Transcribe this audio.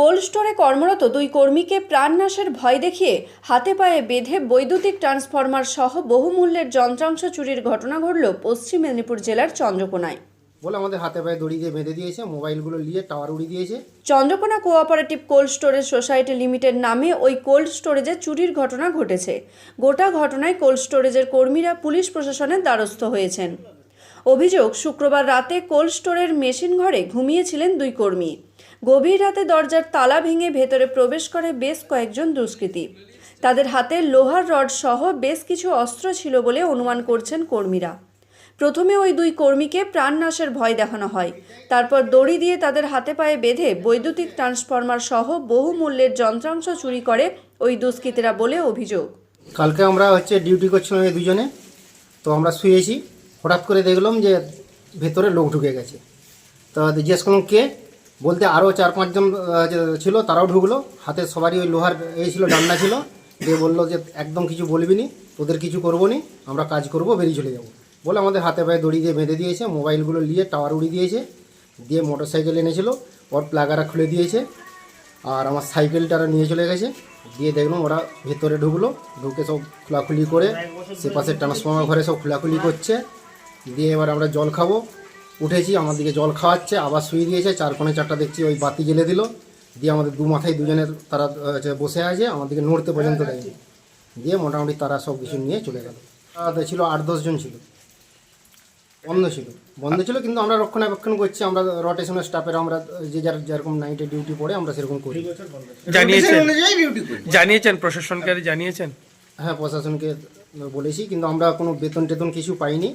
Cold স্টোরে কর্মরত দুই কর্মীকে প্রাণনাশের ভয় দেখিয়ে হাতে পায়ে বেঁধে বৈদ্যুতিক ট্রান্সফরমার সহ বহুমূল্যের যন্ত্রাংশ চুরির ঘটনা ঘটল পশ্চিম মেদিনীপুর জেলার চন্দ্রকোনায়। বলে আমাদের হাতে পায়ে দড়ি দিয়ে বেঁধে দিয়েছে মোবাইলগুলো নিয়ে টাওয়ার উড়িয়ে দিয়েছে। Chandrakona cooperative cold storage society limited নামে ওই কোল্ড স্টোরেজে চুরির ঘটনা ঘটেছে। গোটা ঘটনায় কোল্ড স্টোরেজের কর্মীরা পুলিশ প্রশাসনের দ্বারস্থ হয়েছেন। অভিযোগ, শুক্রবার রাতে কোল্ড স্টোরের মেশিন ঘরে ঘুমিয়েছিলেন দুই কর্মী। গভীর রাতে দরজার তালা ভেঙে ভেতরে প্রবেশ করে বেশ কয়েকজন দুষ্কৃতী। তাদের হাতে লোহার রড সহ বেশ কিছু অস্ত্র ছিল বলে অনুমান করছেন কর্মীরা। প্রথমে ওই দুই কর্মীকে প্রাণনাশের ভয় দেখানো হয়। তারপর দড়ি দিয়ে তাদের হাতে পায়ে বেঁধে বৈদ্যুতিক ট্রান্সফরমার সহ বহু মূল্যের যন্ত্রাংশ চুরি করে ওই দুষ্কৃতীরা বলে অভিযোগ। কালকে আমরা হচ্ছে ডিউটি করছিলাম এই দুজনে। তো আমরা শুয়েছি। হঠাৎ করে দেখলাম যে ভেতরে লোক ঢুকে গেছে। তো জিজ্ঞেস করলাম, কে? বলতে আরও চার পাঁচজন ছিল তারাও ঢুকলো। হাতে সবারই ওই লোহার এই ছিল, ডান্ডা ছিল। দিয়ে বলল যে, একদম কিছু বলবি নি, তোদের কিছু করব নি, আমরা কাজ করব, বেরিয়ে চলে যাব। বলে আমাদের হাতে পায়ে দড়ি দিয়ে বেঁধে দিয়েছে, মোবাইলগুলো নিয়ে টাওয়ার উড়িয়ে দিয়েছে, দিয়ে মোটর সাইকেল এনেছিল, ওর প্লাগারা খুলে দিয়েছে, আর আমার সাইকেলটা নিয়ে চলে গেছে। দিয়ে দেখলাম ওরা ভেতরে ঢুকলো, ঢুকে সব খোলাখুলি করে, সে পাশে ট্রান্সফর্মার ঘরে সব খোলাখুলি করছে। দিয়ে এবার আমরা জল খাব। উঠেছি আমার দিকে জল খাওয়াচ্ছে আবার শুয়ে দিয়েছে চার কোণে চারটা দেখছি ওই বাতি জ্বেলে দিল। দিয়ে আমাদের দু মাথায় দুজনের তারা হচ্ছে বসে আছে আমার দিকে নড়তে পর্যন্ত দেয়নি। দিয়ে মোটামুটি তারা সব কিছু নিয়ে চলে গেল। তারা ছিল আট দশজন ছিল। বন্ধ ছিল। বন্ধ ছিল কিন্তু আমরা রক্ষণাবেক্ষণ করছি আমরা রোটেশনের স্টাফের আমরা যে যার যেরকম নাইটে ডিউটি পড়ে আমরা সেরকম করি। জানিয়েছেন? জানিয়েছেন প্রশাসনকে? জানিয়েছেন? হ্যাঁ প্রশাসনকে বলেছি কিন্তু আমরা কোনো বেতন টেতন কিছু পাইনি।